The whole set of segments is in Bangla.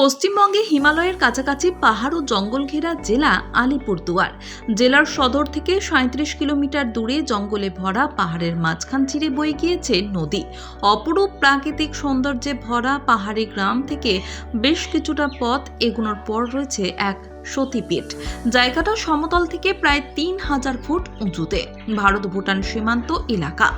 পশ্চিমবঙ্গে হিমালয়ের কাছাকাছি পাহাড় ও জঙ্গল ঘেরা জেলা আলিপুরদুয়ার। জেলার সদর থেকে সাঁত্রিশ কিলোমিটার দূরে জঙ্গলে ভরা পাহাড়ের মাঝখান চিরে বয়ে গিয়েছে নদী। অপরূপ প্রাকৃতিক সৌন্দর্যে ভরা পাহাড়ি গ্রাম থেকে বেশ কিছুটা পথ এগুনোর পর রয়েছে এক সতীপীঠ। জায়গাটা সমতল থেকে প্রায় তিন হাজার ফুট উঁচুতে। ভারত ভুটান সীমান্ত এলাকা।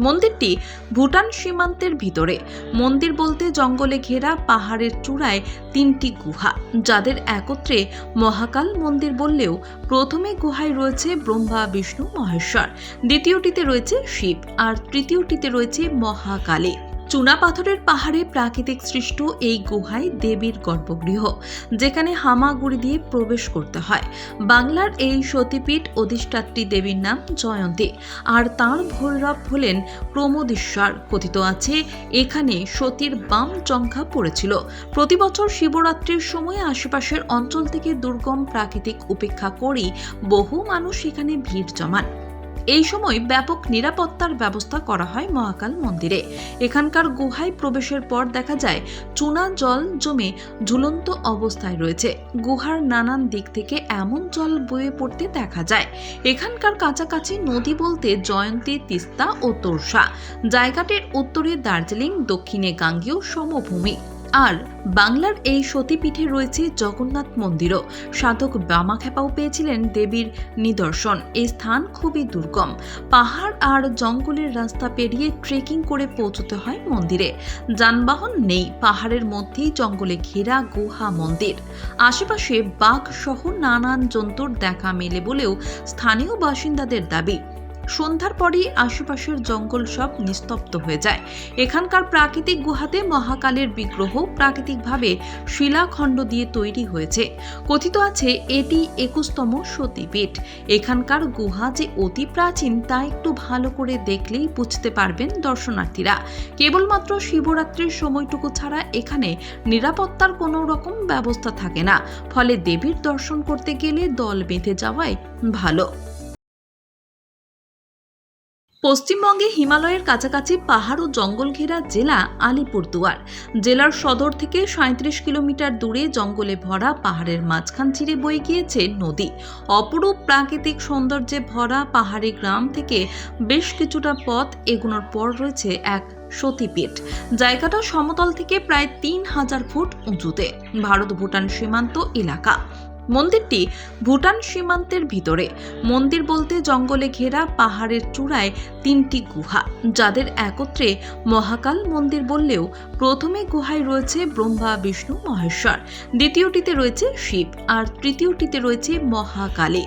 মন্দিরটি ভুটান সীমান্তের ভিতরে। মন্দির বলতে জঙ্গলে ঘেরা পাহাড়ের চূড়ায় তিনটি গুহা, যাদের একত্রে মহাকাল মন্দির বললেও প্রথমে গুহায় রয়েছে ব্রহ্মা, বিষ্ণু, মহেশ্বর। দ্বিতীয়টিতে রয়েছে শিব, আর তৃতীয়টিতে রয়েছে মহাকালী। চুনা পাথরের পাহাড়ে প্রাকৃতিক সৃষ্ট এই গুহায় দেবীর গর্ভগৃহ যেখানে হামাগুড়ি দিয়ে প্রবেশ করতে হয়। বাংলার এই সতীপীঠ অধিষ্ঠাত্রী দেবীর নাম জয়ন্তী, আর তাঁর ভৈরব হলেন প্রমোদীশ্বর। কথিত আছে, এখানে সতীর বাম জঙ্ঘা পড়েছিল। প্রতি বছর শিবরাত্রির সময় আশেপাশের অঞ্চল থেকে দুর্গম প্রাকৃতিক উপেক্ষা করেই বহু মানুষ এখানে ভিড় জমান। এই সময় ব্যাপক নিরাপত্তার ব্যবস্থা করা হয় মহাকাল মন্দিরে। এখানকার গুহায় প্রবেশের পর দেখা যায়, চুনা জল জমে ঝুলন্ত অবস্থায় রয়েছে। গুহার নানান দিক থেকে এমন জল বয়ে পড়তে দেখা যায়। এখানকার কাছাকাছি নদী বলতে জয়ন্তী, তিস্তা ও তোরসা। জায়গাটির উত্তরে দার্জিলিং, দক্ষিণে গাঙ্গেয় সমভূমি। আর বাংলার এই সতীপীঠে রয়েছে জগন্নাথ মন্দিরও। সাধক বামাখ্যাপাও পেয়েছিলেন দেবীর নিদর্শন। এই স্থান খুবই দুর্গম। পাহাড় আর জঙ্গলের রাস্তা পেরিয়ে ট্রেকিং করে পৌঁছতে হয় মন্দিরে। যানবাহন নেই। পাহাড়ের মধ্যেই জঙ্গলে ঘেরা গুহা মন্দির। আশেপাশে বাঘ সহ নানান জন্তুর দেখা মেলে বলেও স্থানীয় বাসিন্দাদের দাবি। সন্ধ্যার পরই আশেপাশের জঙ্গল সব নিস্তব্ধ হয়ে যায়। এখানকার প্রাকৃতিক গুহাতে মহাকালের বিগ্রহ প্রাকৃতিকভাবে শিলাখণ্ড দিয়ে তৈরি হয়েছে। কথিত আছে এটি একুশতম সতীপীঠ। এখানকার গুহা যে অতি প্রাচীন তা একটু ভালো করে দেখলেই বুঝতে পারবেন দর্শনার্থীরা। কেবলমাত্র শিবরাত্রির সময়টুকু ছাড়া এখানে নিরাপত্তার কোনো রকম ব্যবস্থা থাকে না। ফলে দেবীর দর্শন করতে গেলে দল বেঁধে যাওয়াই ভালো। পশ্চিমবঙ্গে হিমালয়ের কাছাকাছি পাহাড় ও জঙ্গল ঘেরা জেলা আলিপুরদুয়ার। জেলার সদর থেকে সাঁত্রিশ কিলোমিটার দূরে জঙ্গলে ভরা পাহাড়ের মাঝখান চিরে বয়ে গিয়েছে নদী। অপরূপ প্রাকৃতিক সৌন্দর্যে ভরা পাহাড়ি গ্রাম থেকে বেশ কিছুটা পথ এগুনোর পর রয়েছে এক সতীপীঠ। জায়গাটা সমতল থেকে প্রায় তিন হাজার ফুট উঁচুতে। ভারত ভুটান সীমান্ত এলাকা। মন্দিরটি ভুটান সীমান্তের ভিতরে। মন্দির বলতে জঙ্গলে ঘেরা পাহাড়ের চূড়ায় তিনটি গুহা, যাদের একত্রে মহাকাল মন্দির বললেও প্রথমে গুহায় রয়েছে ব্রহ্মা, বিষ্ণু, মহেশ্বর। দ্বিতীয়টিতে রয়েছে শিব, আর তৃতীয়টিতে রয়েছে মহাকালী।